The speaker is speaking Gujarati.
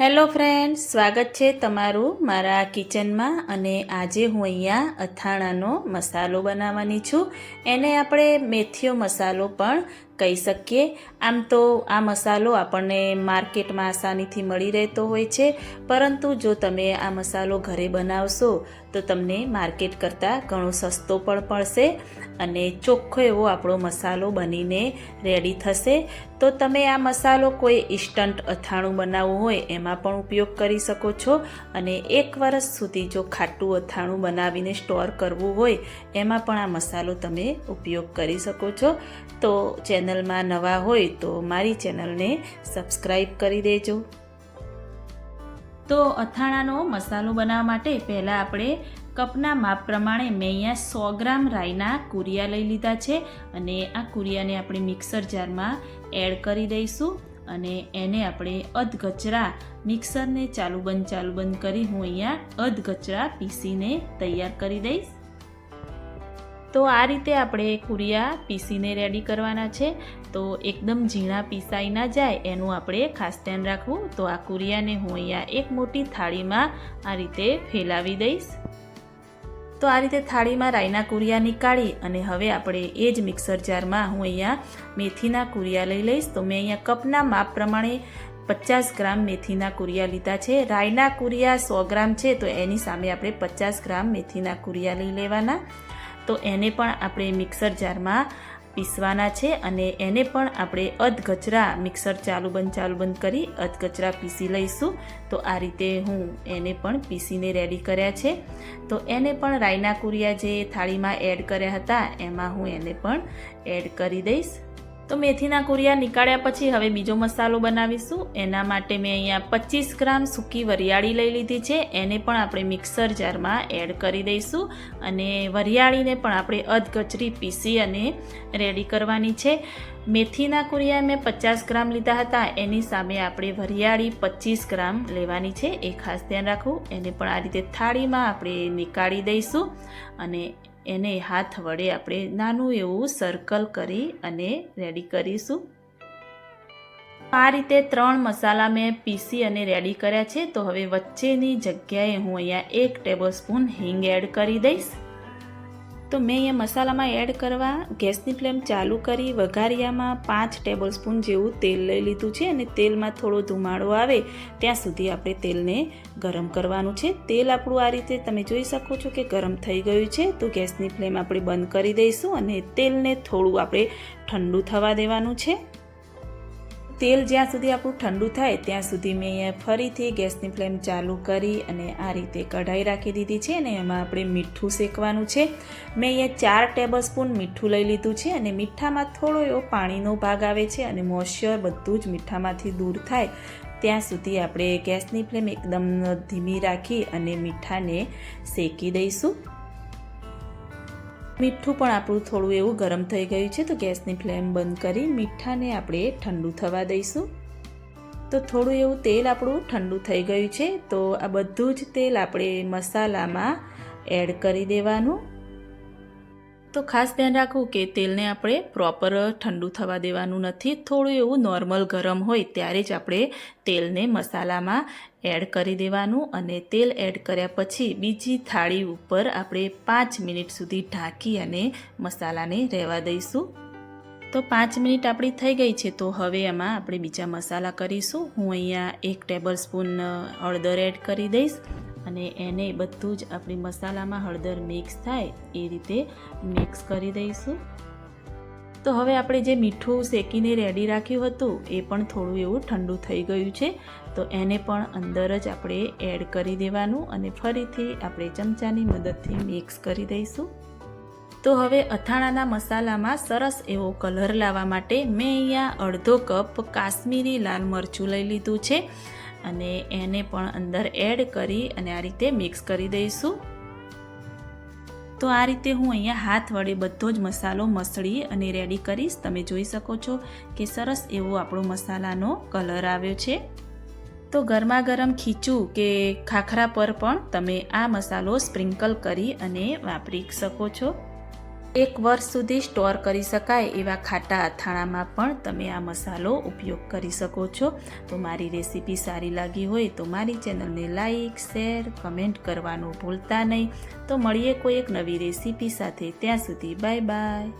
હેલો ફ્રેન્ડ્સ, સ્વાગત છે તમારું મારા કિચનમાં અને આજે હું અહીંયા અથાણાનો મસાલો બનાવવાની છું. એને આપણે મેથીયો મસાલો પણ કહી શકીએ. આમ તો આ મસાલો આપણને માર્કેટમાં આસાનીથી મળી રહેતો હોય છે. પરંતુ જો તમે આ મસાલો ઘરે બનાવશો, તો તમને માર્કેટ કરતાં ઘણો સસ્તો પણ પડશે અને ચોખ્ખો એવો આપણો મસાલો બનીને રેડી થશે. તો તમે આ મસાલો કોઈ ઇન્સ્ટન્ટ અથાણું બનાવવું હોય, એમાં પણ ઉપયોગ કરી શકો છો અને એક વર્ષ સુધી જો ખાટું અથાણું બનાવીને સ્ટોર કરવું હોય, એમાં પણ આ મસાલો તમે ઉપયોગ કરી શકો છો. તો ચેનલમાં નવા હોય તો મારી ચેનલને સબસ્ક્રાઈબ કરી દેજો. તો અથાણાનો મસાલો બનાવવા માટે પહેલાં આપણે કપના માપ પ્રમાણે મેં અહીંયા સો ગ્રામ રાઈના કુરિયા લઈ લીધા છે અને આ કુરિયાને આપણે મિક્સર જારમાં એડ કરી દઈશું અને એને આપણે અધગચરા મિક્સરને ચાલુ બંધ ચાલુ બંધ કરી હું અહીંયા અધગચરા પીસીને તૈયાર કરી દઈશ. તો આ રીતે આપણે કુરિયા પીસીને રેડી કરવાના છે. તો એકદમ ઝીણા પીસાઈ ના જાય એનું આપણે ખાસ ધ્યાન રાખવું. તો આ કુરિયાને હું અહીંયા એક મોટી થાળીમાં આ રીતે ફેલાવી દઈશ. તો આ રીતે થાળીમાં રાઈના કુરિયા નીકાળી અને હવે આપણે એ જ મિક્સર જારમાં હું અહીંયા મેથીના કુરિયા લઈ લઈશ. તો મેં અહીંયા કપના માપ પ્રમાણે પચાસ ગ્રામ મેથીના કુરિયા લીધા છે. રાઈના કુરિયા સો ગ્રામ છે, તો એની સામે આપણે પચાસ ગ્રામ મેથીના કુરિયા લઈ લેવાના. તો એને પણ આપણે મિક્સર જારમાં પીસવાના છે અને એને પણ આપણે અધગચરા મિક્સર ચાલુ બંધ ચાલુ બંધ કરી અધગચરા પીસી લઈશું. તો આ રીતે હું એને પણ પીસીને રેડી કર્યા છે. તો એને પણ રાઈના કુરિયા જે થાળીમાં એડ કર્યા હતા, એમાં હું એને પણ એડ કરી દઈશ. તો મેથીના કુરિયા નીકાળ્યા પછી હવે બીજો મસાલો બનાવીશું. એના માટે મેં અહીંયા પચીસ ગ્રામ સૂકી વરિયાળી લઈ લીધી છે. એને પણ આપણે મિક્સર જારમાં એડ કરી દઈશું અને વરિયાળીને પણ આપણે અધકચરી પીસી અને રેડી કરવાની છે. મેથીના કુરિયા મેં પચાસ ગ્રામ લીધા હતા. એની સામે આપણે વરિયાળી પચીસ ગ્રામ લેવાની છે. એ ખાસ ધ્યાન રાખવું. એને પણ આ રીતે થાળીમાં આપણે નીકાળી દઈશું અને એને હાથ વડે આપણે નાનું એવું સર્કલ કરી અને રેડી કરીશું. આ રીતે ત્રણ મસાલા મેં પીસી અને રેડી કર્યા છે. તો હવે વચ્ચેની જગ્યાએ હું અહીંયા એક ટેબલ સ્પૂન હિંગ એડ કરી દઈશ. તો મેં અહીંયા મસાલામાં એડ કરવા ગેસની ફ્લેમ ચાલુ કરી વઘારિયામાં પાંચ ટેબલ સ્પૂન જેવું તેલ લઈ લીધું છે અને તેલમાં થોડો ધુમાડો આવે ત્યાં સુધી આપણે તેલને ગરમ કરવાનું છે. તેલ આપણું આ રીતે તમે જોઈ શકો છો કે ગરમ થઈ ગયું છે. તો ગેસની ફ્લેમ આપણે બંધ કરી દઈશું અને તેલને થોડું આપણે ઠંડુ થવા દેવાનું છે. તેલ જ્યાં સુધી આપણું ઠંડુ થાય, ત્યાં સુધી મેં અહીંયા ફરીથી ગેસની ફ્લેમ ચાલુ કરી અને આ રીતે કઢાઈ રાખી દીધી છે અને એમાં આપણે મીઠું શેકવાનું છે. મેં અહીંયા ચાર ટેબલ સ્પૂન મીઠું લઈ લીધું છે અને મીઠામાં થોડો એવો પાણીનો ભાગ આવે છે અને મોઇશ્ચર બધું જ મીઠામાંથી દૂર થાય. ત્યાં સુધી આપણે ગેસની ફ્લેમ એકદમ ધીમી રાખી અને મીઠાને શેકી દઈશું. મીઠું પણ આપણું થોડું એવું ગરમ થઈ ગયું છે, તો ગેસની ફ્લેમ બંધ કરી મીઠાને આપણે ઠંડુ થવા દઈશું. તો થોડું એવું તેલ આપણું ઠંડુ થઈ ગયું છે, તો આ બધું જ તેલ આપણે મસાલામાં એડ કરી દેવાનું. તો ખાસ ધ્યાન રાખવું કે તેલને આપણે પ્રોપર ઠંડુ થવા દેવાનું નથી. થોડું એવું નોર્મલ ગરમ હોય ત્યારે જ આપણે તેલને મસાલામાં એડ કરી દેવાનું અને તેલ એડ કર્યા પછી બીજી થાળી ઉપર આપણે પાંચ મિનિટ સુધી ઢાંકી અને મસાલાને રહેવા દઈશું. તો પાંચ મિનિટ આપણી થઈ ગઈ છે તો હવે એમાં આપણે બીજા મસાલા કરીશું. હું અહીંયા એક ટેબલ સ્પૂન હળદર એડ કરી દઈશ. અને એને બધું જ આપણી મસાલામાં હળદર મિક્સ થાય એ રીતે મિક્સ કરી દઈશું. તો હવે આપણે જે મીઠું શેકીને રેડી રાખ્યું હતું એ પણ થોડું એવું ઠંડુ થઈ ગયું છે. તો એને પણ અંદર જ આપણે એડ કરી દેવાનું અને ફરીથી આપણે ચમચાની મદદથી મિક્સ કરી દઈશું. તો હવે અથાણાના મસાલામાં સરસ એવો કલર લાવવા માટે મેં અહીંયા અડધો કપ કાશ્મીરી લાલ મરચું લઈ લીધું છે. અને એને પણ અંદર એડ કરી અને આ રીતે મિક્સ કરી દઈશું. તો આ રીતે હું અહીંયા હાથ વડે બધો જ મસાલો મસળી અને રેડી કરીશ. તમે જોઈ શકો છો કે સરસ એવો આપણો મસાલાનો કલર આવ્યો છે. તો ગરમા ગરમ ખીચું કે ખાખરા પર પણ તમે આ મસાલો સ્પ્રિંકલ કરી અને વાપરી શકો છો. એક વર્ષ સુધી સ્ટોર કરી શકાય એવા ખાટા અથાણામાં પણ તમે આ મસાલો ઉપયોગ કરી શકો છો. તો મારી રેસીપી સારી લાગી હોય તો મારી ચેનલને લાઈક, શેર, કમેન્ટ કરવાનું ભૂલતા નહીં. તો મળીએ કોઈ એક નવી રેસીપી સાથે. ત્યાં સુધી બાય બાય.